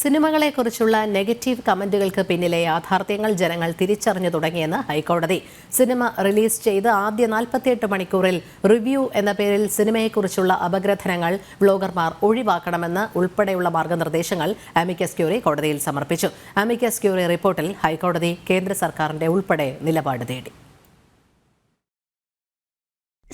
സിനിമകളെക്കുറിച്ചുള്ള negative കമന്റുകൾക്ക് പിന്നിലെ യാഥാർത്ഥ്യങ്ങൾ ജനങ്ങൾ തിരിച്ചറിഞ്ഞു തുടങ്ങിയെന്ന് ഹൈക്കോടതി. സിനിമ റിലീസ് ചെയ്ത് ആദ്യ നാൽപ്പത്തിയെട്ട് മണിക്കൂറിൽ റിവ്യൂ എന്ന പേരിൽ സിനിമയെക്കുറിച്ചുള്ള അപഗ്രഥനങ്ങൾ ബ്ലോഗർമാർ ഒഴിവാക്കണമെന്ന് ഉൾപ്പെടെയുള്ള മാർഗനിർദ്ദേശങ്ങൾ അമിക്കസ് ക്യൂറി കോടതിയിൽ സമർപ്പിച്ചു. അമിക്കസ് ക്യൂറി റിപ്പോർട്ടിൽ ഹൈക്കോടതി കേന്ദ്ര സർക്കാരിന്റെ ഉൾപ്പെടെ നിലപാട് തേടി.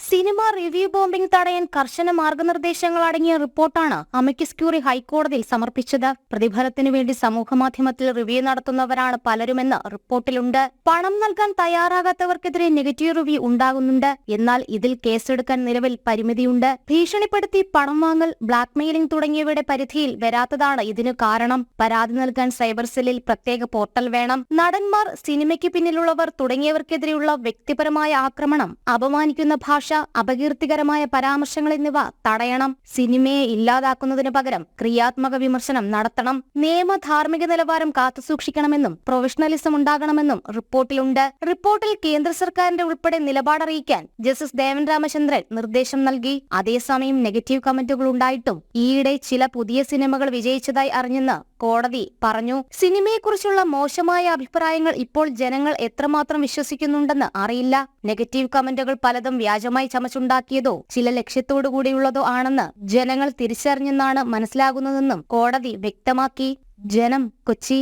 സിനിമ റിവ്യൂ ബോംബിംഗ് തടയാൻ കർശന മാർഗനിർദ്ദേശങ്ങൾ അടങ്ങിയ റിപ്പോർട്ടാണ് അമിക്കസ് ക്യൂറി ഹൈക്കോടതിയിൽ സമർപ്പിച്ചത്. പ്രതിഫലത്തിനു വേണ്ടി സമൂഹമാധ്യമത്തിൽ റിവ്യൂ നടത്തുന്നവരാണ് പലരുമെന്ന് റിപ്പോർട്ടിലുണ്ട്. പണം നൽകാൻ തയ്യാറാകാത്തവർക്കെതിരെ നെഗറ്റീവ് റിവ്യൂ ഉണ്ടാകുന്നുണ്ട്. എന്നാൽ ഇതിൽ കേസെടുക്കാൻ നിലവിൽ പരിമിതിയുണ്ട്. ഭീഷണിപ്പെടുത്തി പണം വാങ്ങൽ ബ്ലാക്ക്മെയിലിംഗ് തുടങ്ങിയവയുടെ പരിധിയിൽ വരാത്തതാണ് ഇതിനു കാരണം. പരാതി നൽകാൻ സൈബർ സെല്ലിൽ പ്രത്യേക പോർട്ടൽ വേണം. നടന്മാർ സിനിമയ്ക്ക് പിന്നിലുള്ളവർ തുടങ്ങിയവർക്കെതിരെയുള്ള വ്യക്തിപരമായ ആക്രമണം അപമാനിക്കുന്ന ഭാഷ അപകീർത്തികരമായ പരാമർശങ്ങൾ എന്നിവ തടയണം. സിനിമയെ ഇല്ലാതാക്കുന്നതിനു പകരം ക്രിയാത്മക വിമർശനം നടത്തണം. നിയമ ധാർമ്മിക നിലവാരം കാത്തുസൂക്ഷിക്കണമെന്നും പ്രൊഫഷണലിസം ഉണ്ടാകണമെന്നും റിപ്പോർട്ടിലുണ്ട്. റിപ്പോർട്ടിൽ കേന്ദ്ര സർക്കാരിന്റെ ഉൾപ്പെടെ നിലപാടറിയിക്കാൻ ജസ്റ്റിസ് ദേവൻ രാമചന്ദ്രൻ നിർദ്ദേശം നൽകി. അതേസമയം നെഗറ്റീവ് കമന്റുകൾ ഉണ്ടായിട്ടും ഈയിടെ ചില പുതിയ സിനിമകൾ വിജയിച്ചതായി അറിഞ്ഞെന്ന് കോടതി പറഞ്ഞു. സിനിമയെക്കുറിച്ചുള്ള മോശമായ അഭിപ്രായങ്ങൾ ഇപ്പോൾ ജനങ്ങൾ എത്രമാത്രം വിശ്വസിക്കുന്നുണ്ടെന്ന് അറിയില്ല. നെഗറ്റീവ് കമന്റുകൾ പലതും വ്യാജമായി ചമച്ചുണ്ടാക്കിയതോ ചില ലക്ഷ്യത്തോടു കൂടിയുള്ളതോ ആണെന്ന് ജനങ്ങൾ തിരിച്ചറിഞ്ഞെന്നാണ് മനസ്സിലാകുന്നതെന്നും കോടതി വ്യക്തമാക്കി. ജനം കൊച്ചി.